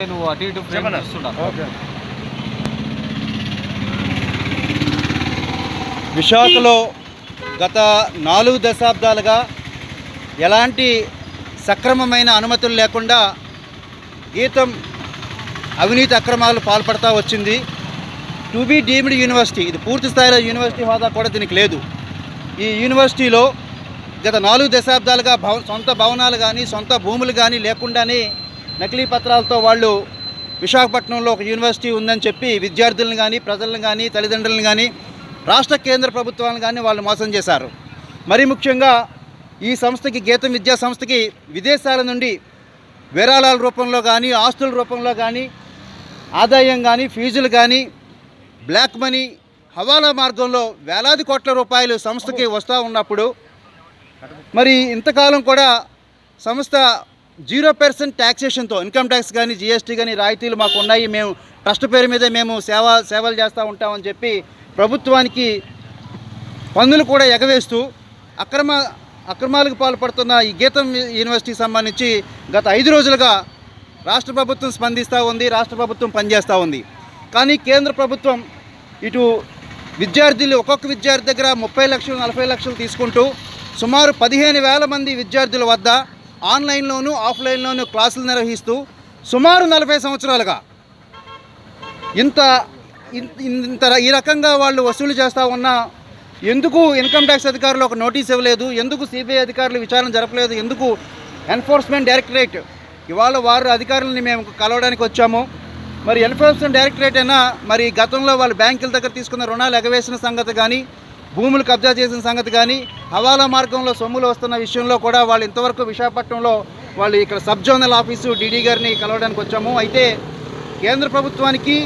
నువ్వు అటు ఇటు ఫ్రేమ్ విశాఖలో గత నాలుగు దశాబ్దాలుగా ఎలాంటి సక్రమమైన అనుమతులు లేకుండా గీతం అవినీతి అక్రమాలు పాల్పడతా వచ్చింది. టు బి డీమ్డ్ యూనివర్సిటీ ఇది పూర్తి స్థాయిలో యూనివర్సిటీ హోదా కూడా దీనికి లేదు. ఈ యూనివర్సిటీలో గత నాలుగు దశాబ్దాలుగా భవ సొంత భవనాలు కానీ సొంత భూములు కానీ లేకుండానే నకిలీ పత్రాలతో వాళ్ళు విశాఖపట్నంలో ఒక యూనివర్సిటీ ఉందని చెప్పి విద్యార్థులను కానీ ప్రజలను కానీ తల్లిదండ్రులను కానీ రాష్ట్ర కేంద్ర ప్రభుత్వాలను కానీ వాళ్ళు మోసం చేశారు. మరి ముఖ్యంగా ఈ సంస్థకి గీతం విద్యా సంస్థకి విదేశాల నుండి విరాళాల రూపంలో కానీ ఆస్తుల రూపంలో కానీ ఆదాయం కానీ ఫీజులు కానీ బ్లాక్ మనీ హవాలా మార్గంలో వేలాది కోట్ల రూపాయలు సంస్థకి వస్తూ ఉన్నప్పుడు మరి ఇంతకాలం కూడా సంస్థ జీరో పర్సెంట్ ట్యాక్సేషన్తో ఇన్కమ్ ట్యాక్స్ కానీ జిఎస్టీ కానీ రాయితీలు మాకు ఉన్నాయి. మేము ట్రస్ట్ పేరు మీదే మేము సేవ సేవలు చేస్తూ ఉంటామని చెప్పి ప్రభుత్వానికి పన్నులు కూడా ఎగవేస్తూ అక్రమ అక్రమాలకు పాల్పడుతున్న ఈ గీతం యూనివర్సిటీకి సంబంధించి గత ఐదు రోజులుగా రాష్ట్ర ప్రభుత్వం స్పందిస్తూ ఉంది రాష్ట్ర ప్రభుత్వం పనిచేస్తూ ఉంది. కానీ కేంద్ర ప్రభుత్వం ఇటు విద్యార్థులు ఒక్కొక్క విద్యార్థి దగ్గర ముప్పై లక్షలు నలభై లక్షలు తీసుకుంటూ సుమారు పదిహేను వేల మంది విద్యార్థుల వద్ద ఆన్లైన్లోనూ ఆఫ్లైన్లోనూ క్లాసులు నిర్వహిస్తూ సుమారు నలభై సంవత్సరాలుగా ఇంత ఇంత ఈ రకంగా వాళ్ళు వసూలు చేస్తూ ఉన్నా ఎందుకు ఇన్కమ్ ట్యాక్స్ అధికారులు ఒక నోటీస్ ఇవ్వలేదు? ఎందుకు సిబిఐ అధికారులు విచారణ జరపలేదు? ఎందుకు ఎన్ఫోర్స్మెంట్ డైరెక్టరేట్ ఇవాళ వారు అధికారులని మేము కలవడానికి వచ్చాము. మరి ఎన్ఫోర్స్మెంట్ డైరెక్టరేట్ అయినా మరి గతంలో వాళ్ళు బ్యాంకుల దగ్గర తీసుకున్న రుణాలు ఎగవేసిన సంగతి కానీ భూములు కబ్జా చేసిన సంగతి కానీ హవాలా మార్గంలో సొమ్ములు వస్తున్న విషయంలో కూడా వాళ్ళు ఇంతవరకు విశాఖపట్నంలో వాళ్ళు ఇక్కడ సబ్ జోనల్ ఆఫీసు డీడీ గారిని కలవడానికి వచ్చాము. అయితే కేంద్ర ప్రభుత్వానికి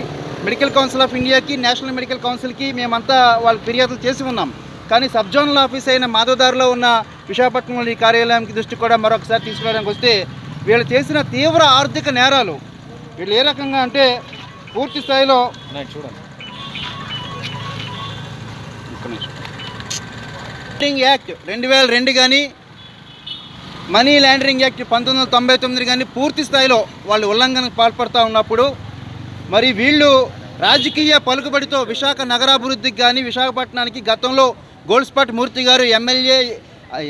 మెడికల్ కౌన్సిల్ ఆఫ్ ఇండియాకి నేషనల్ మెడికల్ కౌన్సిల్కి మేమంతా వాళ్ళు ఫిర్యాదులు చేసి ఉన్నాం. కానీ సబ్ జోనల్ ఆఫీస్ అయిన మాధవదారిలో ఉన్న విశాఖపట్నంలోని ఈ కార్యాలయానికి దృష్టి కూడా మరొకసారి తీసుకురావడానికి వస్తే వీళ్ళు చేసిన తీవ్ర ఆర్థిక నేరాలు. వీళ్ళు ఏ రకంగా అంటే పూర్తి స్థాయిలో నేను లాండరింగ్ యాక్ట్ రెండు వేల రెండు కానీ మనీ లాండరింగ్ యాక్ట్ పంతొమ్మిది వందల తొంభై తొమ్మిది కానీ పూర్తి స్థాయిలో వాళ్ళు ఉల్లంఘనకు పాల్పడుతూ ఉన్నప్పుడు మరి వీళ్ళు రాజకీయ పలుకుబడితో విశాఖ నగరాభివృద్ధికి కానీ విశాఖపట్నానికి గతంలో గోల్స్పాట్ మూర్తి గారు ఎమ్మెల్యే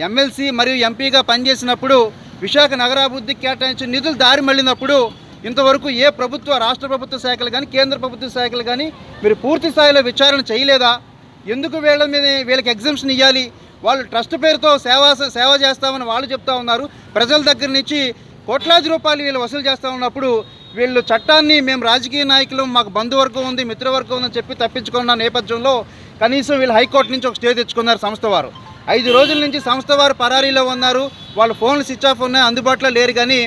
ఎమ్మెల్సీ మరియు ఎంపీగా పనిచేసినప్పుడు విశాఖ నగరాభివృద్ధికి కేటాయించిన నిధులు దారి మళ్ళినప్పుడు ఇంతవరకు ఏ ప్రభుత్వ రాష్ట్ర ప్రభుత్వ శాఖలు కానీ కేంద్ర ప్రభుత్వ శాఖలు కానీ మీరు పూర్తి స్థాయిలో విచారణ చేయలేదా? ఎందుకు వీళ్ళ మీద వీళ్ళకి ఎగ్జామ్షన్ ఇవ్వాలి వాళ్ళు ట్రస్ట్ పేరుతో సేవా సేవ చేస్తామని వాళ్ళు చెప్తా ఉన్నారు. ప్రజల దగ్గర నుంచి కోట్లాది రూపాయలు వీళ్ళు వసూలు చేస్తూ ఉన్నప్పుడు వీళ్ళు చట్టాన్ని మేము రాజకీయ నాయకులు మాకు బంధువర్గం ఉంది మిత్రవర్గం ఉందని చెప్పి తప్పించుకున్న నేపథ్యంలో కనీసం వీళ్ళు హైకోర్టు నుంచి ఒక స్టే తెచ్చుకున్నారు సంస్థ వారు. ఐదు రోజుల నుంచి సంస్థ వారు పరారీలో ఉన్నారు. వాళ్ళ ఫోన్లు స్విచ్ ఆఫ్ ఉన్నాయి అందుబాటులో లేరు కానీ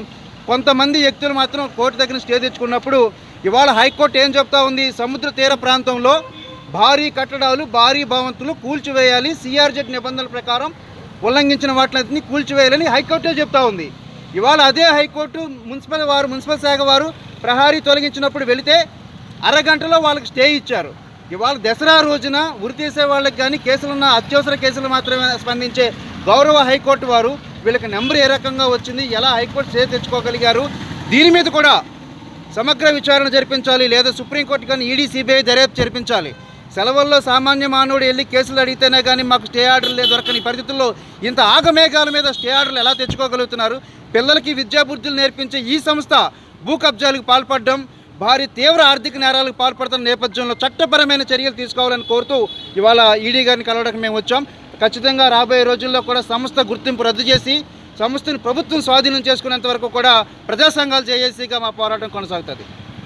కొంతమంది వ్యక్తులు మాత్రం కోర్టు దగ్గర స్టే తెచ్చుకున్నప్పుడు ఇవాళ హైకోర్టు ఏం చెప్తా ఉంది? సముద్ర తీర ప్రాంతంలో భారీ కట్టడాలు భారీ భవంతులు కూల్చివేయాలి. సిఆర్జెడ్ నిబంధనల ప్రకారం ఉల్లంఘించిన వాటిని కూల్చివేయాలని హైకోర్టే చెప్తా ఉంది. ఇవాళ అదే హైకోర్టు మున్సిపల్ వారు మున్సిపల్ శాఖ వారు ప్రహారీ తొలగించినప్పుడు వెళితే అరగంటలో వాళ్ళకి స్టే ఇచ్చారు. ఇవాళ దసరా రోజున ఉరి తీసే వాళ్ళకి కానీ కేసులున్న అత్యవసర కేసులు మాత్రమే స్పందించే గౌరవ హైకోర్టు వారు వీళ్ళకి నెంబర్ ఏ రకంగా వచ్చింది ఎలా హైకోర్టు స్టే తెచ్చుకోగలిగారు? దీని మీద కూడా సమగ్ర విచారణ జరిపించాలి లేదా సుప్రీంకోర్టు కానీ ఈడీ సిబిఐ దర్యాప్తు జరిపించాలి. సెలవుల్లో సామాన్య మానవుడు వెళ్ళి కేసులు అడిగితేనే కానీ మాకు స్టే ఆర్డర్లు దొరకని పరిస్థితుల్లో ఇంత ఆగమేఘాల మీద స్టే ఆర్డర్లు ఎలా తెచ్చుకోగలుగుతున్నారు? పిల్లలకి విద్యాబుద్ధులు నేర్పించే ఈ సంస్థ భూ కబ్జాలకు పాల్పడడం భారీ తీవ్ర ఆర్థిక నేరాలకు పాల్పడుతున్న నేపథ్యంలో చట్టపరమైన చర్యలు తీసుకోవాలని కోరుతూ ఇవాళ ఈడీ గారిని కలవడానికి మేము వచ్చాం. ఖచ్చితంగా రాబోయే రోజుల్లో కూడా సంస్థ గుర్తింపు రద్దు చేసి సంస్థను ప్రభుత్వం స్వాధీనం చేసుకునేంత వరకు కూడా ప్రజా సంఘాలు జేఏసీగా మా పోరాటం కొనసాగుతుంది.